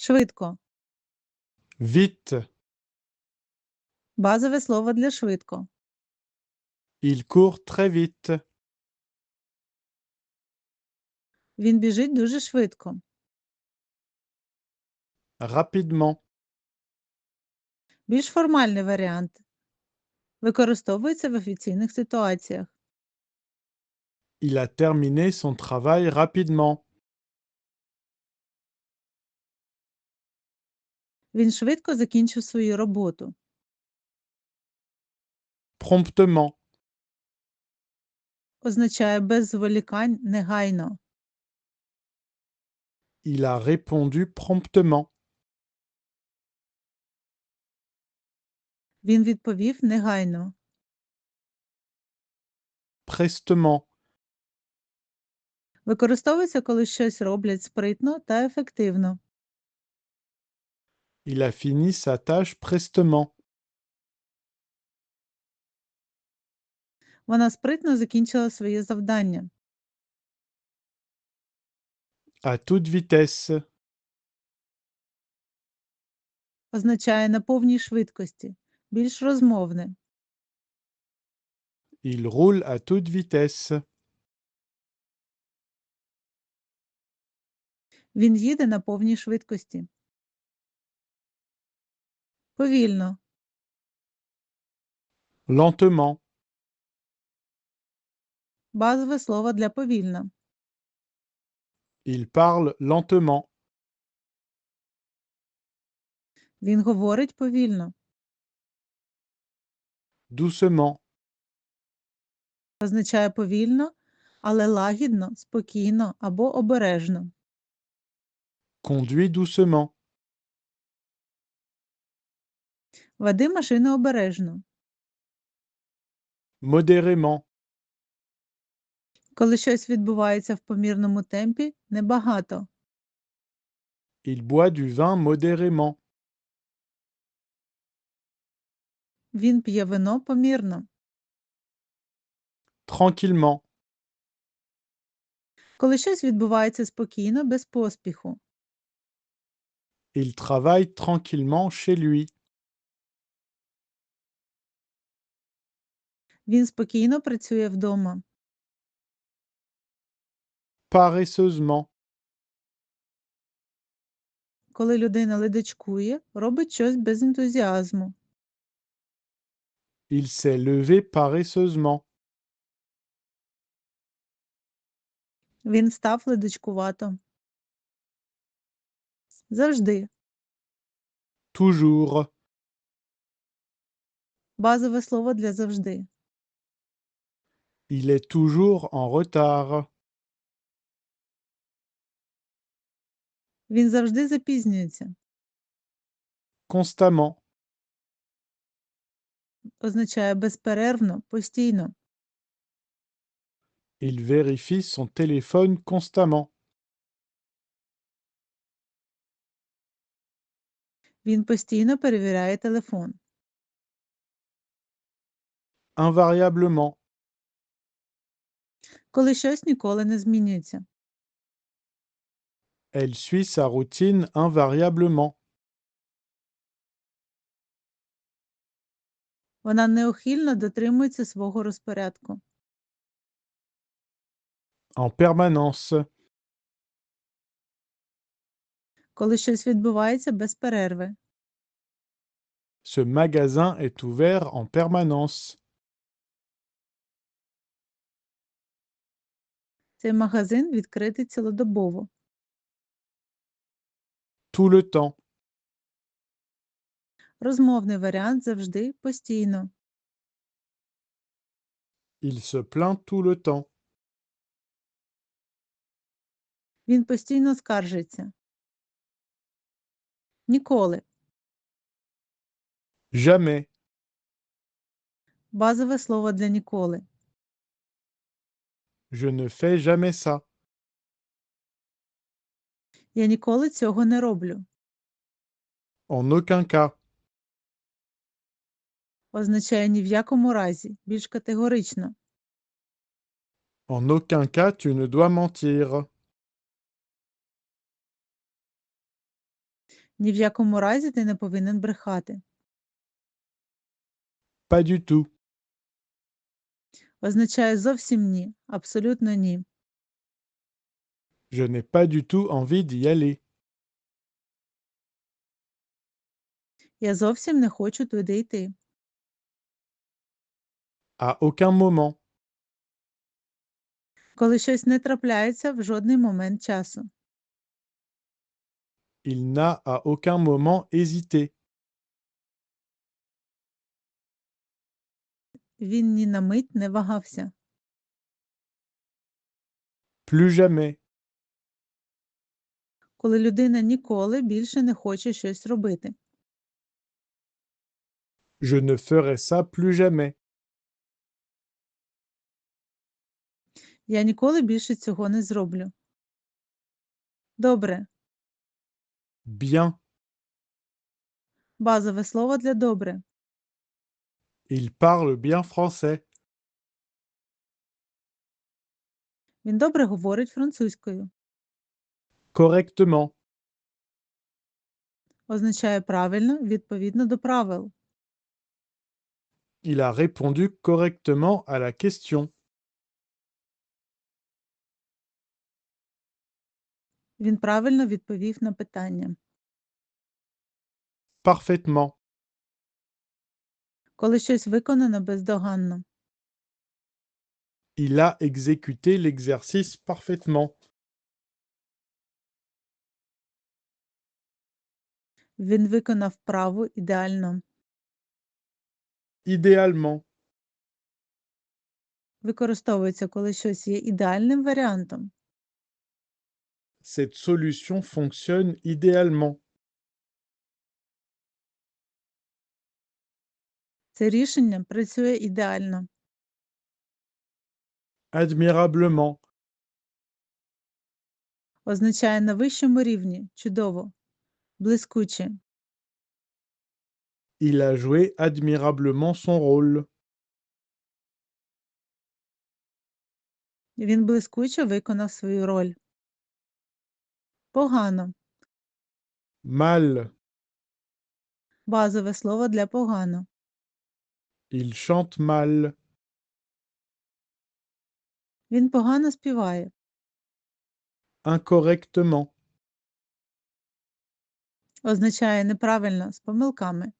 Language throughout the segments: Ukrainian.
Швидко. Vite. Базове слово для швидко. Il court très vite. Він біжить дуже швидко. Rapidement. Більш формальний варіант. Використовується в офіційних ситуаціях. Il a terminé son travail rapidement. Він швидко закінчив свою роботу. Promptement. Означає без зволікань негайно. Il a répondu promptement. Він відповів негайно. Prestement. Використовується, коли щось роблять спритно та ефективно. Il a fini sa tâche prestement. Вона спритно закінчила своє завдання. À toute vitesse. Означає на повній швидкості. Більш розмовне. Il roule à toute vitesse. Він їде на повній швидкості. Повільно. Lentement. Базове слово для повільно. Il parle lentement. Він говорить повільно. Doucement. Означає повільно, але лагідно, спокійно або обережно. Conduit doucement. Веди машину обережно. Modérément. Коли щось відбувається в помірному темпі, небагато. Il boit du vin modérément. Він п'є вино помірно. Tranquillement. Коли щось відбувається спокійно, без поспіху. Il travaille tranquillement chez lui. Він спокійно працює вдома. Paresseusement. Коли людина ледачкує, робить щось без ентузіазму. Il s'est levé paresseusement. Він став ледачкувато. Завжди. Toujours. Базове слово для завжди. Il est toujours en retard. Він завжди запізнюється. Constamment. Означає безперервно, постійно. Il vérifie son téléphone constamment. Він постійно перевіряє телефон. Invariablement. Коли щось ніколи не змінюється. Elle suit sa routine invariablement. Вона неухильно дотримується свого розпорядку. En permanence. Коли щось відбувається без перерви. Ce magasin est ouvert en permanence. Цей магазин відкритий цілодобово. Tout le temps. Розмовний варіант завжди постійно. Il se plaint tout le temps. Він постійно скаржиться. Ніколи. Jamais. Базове слово для ніколи. Je ne fais jamais ça. Я ніколи цього не роблю. En aucun cas. Означає ні в якому разі, більш категорично. En aucun cas, tu ne dois mentir. Ні в якому разі ти не повинен брехати. Pas du tout. Означає зовсім ні, абсолютно ні. Je n'ai pas du tout envie d'y aller. Я зовсім не хочу туди йти. À aucun moment. Коли щось не трапляється в жодний момент часу. Il n'a à aucun moment hésité. Він ні на мить не вагався. Plus jamais. Коли людина ніколи більше не хоче щось робити. Je ne ferai ça plus jamais. Я ніколи більше цього не зроблю. Добре. Bien. Базове слово для добре. Il parle bien français. Він добре говорить французькою. Correctement. Означає правильно, відповідно до правил. Il a répondu correctement à la question. Він правильно відповів на питання. Parfaitement. Коли щось виконано бездоганно. Il a exécuté l'exercice parfaitement. Він виконав вправу ідеально. Idéalement. Використовується, коли щось є ідеальним варіантом. Cette solution fonctionne idéalement. Це рішення працює ідеально. Admirablement. Означає на вищому рівні. Чудово. Блискуче. Il a joué admirablement son rôle. Він блискуче виконав свою роль. Погано. Mal. Базове слово для погано. Il chante mal. Він погано співає. Incorrectement. Означає неправильно з помилками.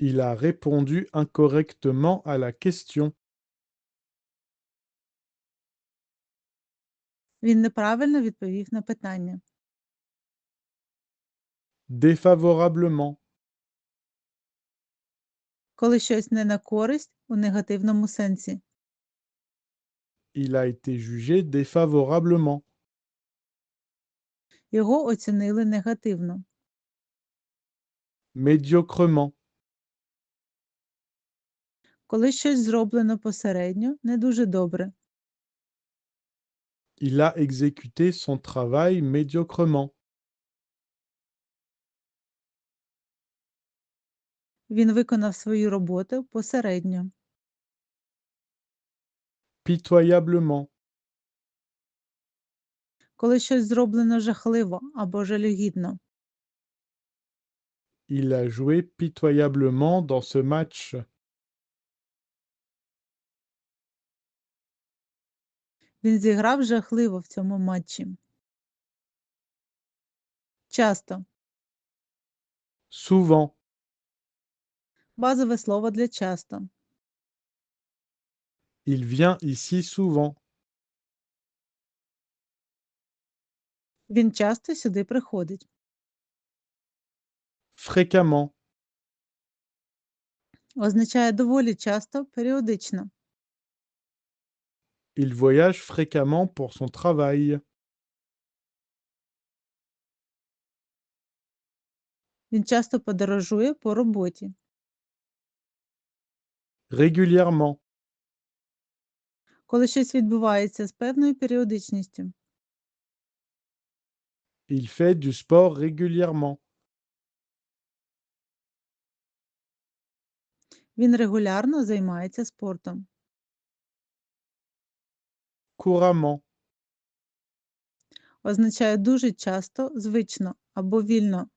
Il a répondu incorrectement à la question. Він неправильно відповів на питання. Défavorablement. Коли щось не на користь у негативному сенсі. Il a été jugé défavorablement. Його оцінили негативно. Médiocrement. Коли щось зроблено посередньо, не дуже добре. Il a exécuté son travail médiocrement. Він виконав свою роботу посередньо. Pitoyablement. Коли щось зроблено жахливо або жалюгідно. Il a joué pitoyablement dans ce match. Він зіграв жахливо в цьому матчі. Часто. Souvent. Базове слово для часто. Il vient ici souvent. Він часто сюди приходить. Fréquemment. Означає доволі часто, періодично. Il voyage fréquemment pour son travail. Він часто подорожує по роботі. Régulièrement. Коли щось відбувається з певною періодичністю. Il fait du sport régulièrement. Він регулярно займається спортом. Couramment. означає дуже часто, звично або вільно.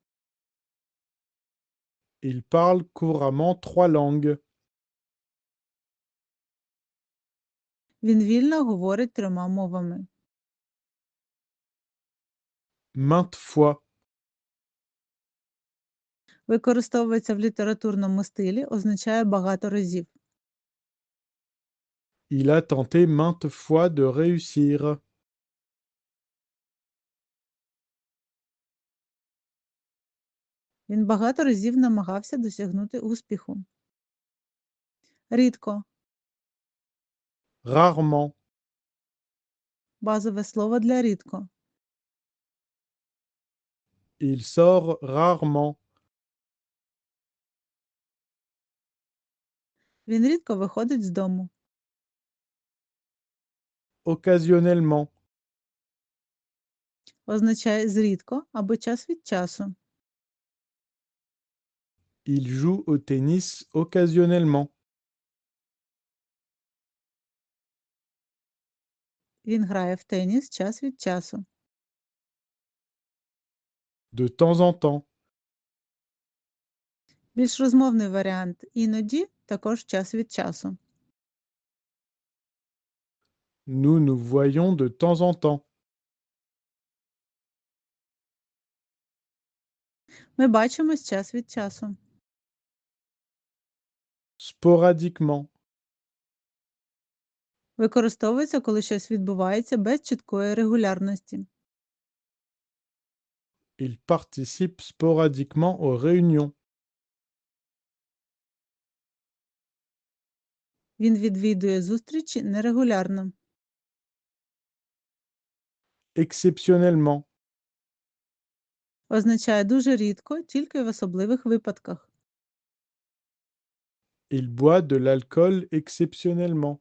Il parle couramment trois langues. Він вільно говорить трьома мовами. Maintes fois. Використовується в літературному стилі, означає багато разів. Il a tenté maintes fois de réussir. Він багато разів намагався досягнути успіху. Рідко Rarement. базове слово для рідко. Il sort rarement. Він рідко виходить з дому. Occasionnellement. Означає зрідко або час від часу. Il joue au tennis occasionnellement. Він грає в теніс час від часу. De temps en temps. Більш розмовний варіант іноді також час від часу. Nous nous voyons de temps en temps. Ми бачимось час від часу. Sporadiquement. Використовується, коли щось відбувається без чіткої регулярності. Il participe sporadiquement aux réunions. Він відвідує зустрічі нерегулярно. Exceptionnellement. Означає дуже рідко, тільки в особливих випадках. Il boit de l'alcool exceptionnellement.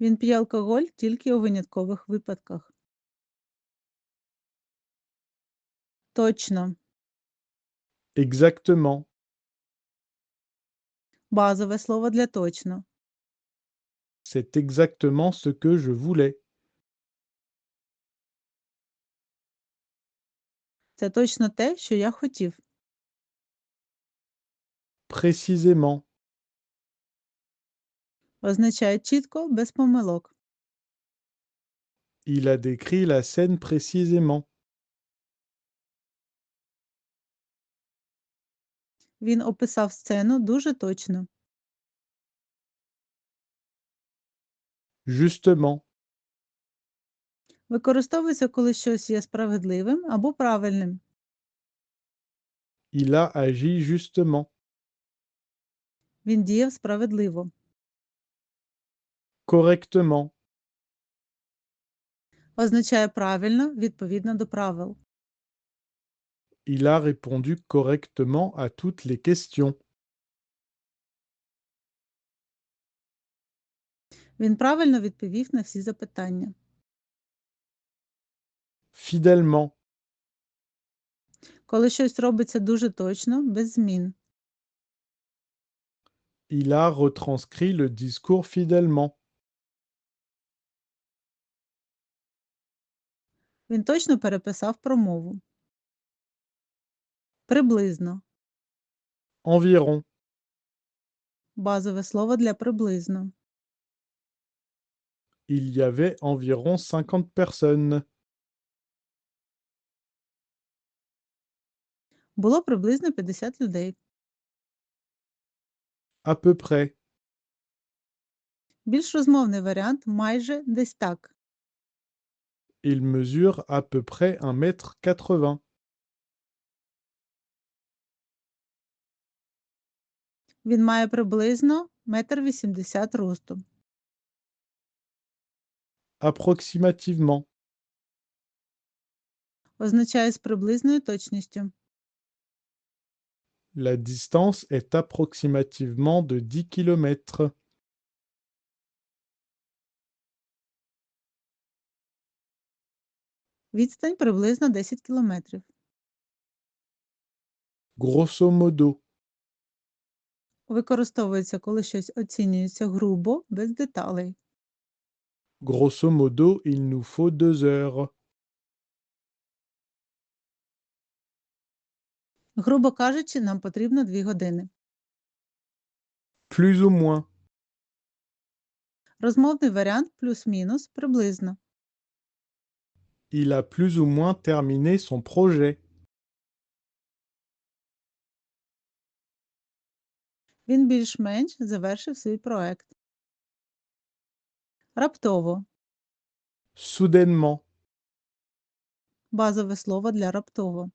Він п'є алкоголь тільки у виняткових випадках. Точно. Exactement. Базове слово для точно. C'est exactement ce que je voulais. Це точно те, що я хотів. Précisément. Означає чітко, без помилок. Il a décrit la scène précisément. Він описав сцену дуже точно. Justement. Використовується, коли щось є справедливим або правильним. Il a agi justement. Він діяв справедливо. Correctement. Означає правильно, відповідно до правил. Il a répondu correctement à toutes les questions. Він правильно відповів на всі запитання. Fidèlement. Коли щось робиться дуже точно, без змін. Il a retranscrit le discours fidèlement. Він точно переписав промову. Приблизно. Environ. Базове слово для приблизно. Il y avait environ 50 personnes. Було приблизно 50 людей. À peu près. Більш розмовний варіант майже десь так. Il mesure à peu près 1 mètre 80. Він має приблизно 1,80 м росту. Approximativement. Означає з приблизною точністю. La distance est approximativement de 10 km. Відстань приблизно 10 кілометрів. Grosso modo. Використовується, коли щось оцінюється грубо, без деталей. Grosso modo, il nous faut deux heures. Грубо кажучи, нам потрібно 2 години. Plus ou moins. Розмовний варіант плюс-мінус приблизно. Il a plus ou moins terminé son projet. Він більш-менш завершив свій проект. Раптово Soudainement. базове слово для раптово.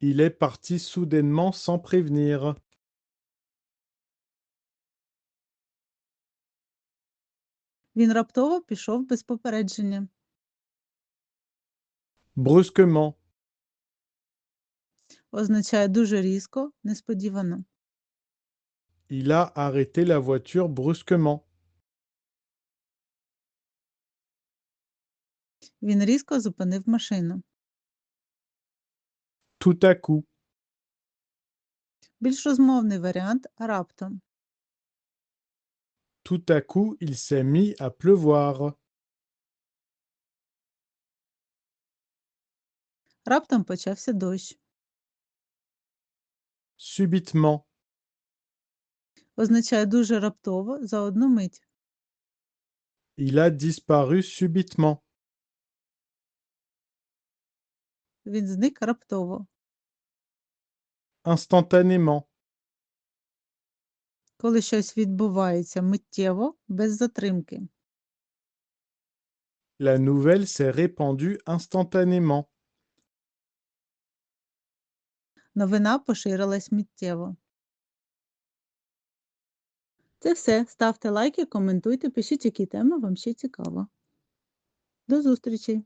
Il est parti soudainement sans prévenir. Він раптово пішов без попередження. Brusquement. Означає дуже різко, несподівано. Il a arrêté la voiture brusquement. Він різко зупинив машину. Tout à coup. Більш розмовний варіант раптом. Tout à coup, il s'est mis à pleuvoir. Раптом почався дощ. Subitement. Означає дуже раптово за одну мить. Il a disparu subitement. Він зник раптово. Instantanément. Коли щось відбувається миттєво, без затримки. La nouvelle s'est répandue instantanément. Новина поширилась миттєво. Це все. Ставте лайки, коментуйте, пишіть, які теми вам ще цікаво. До зустрічі!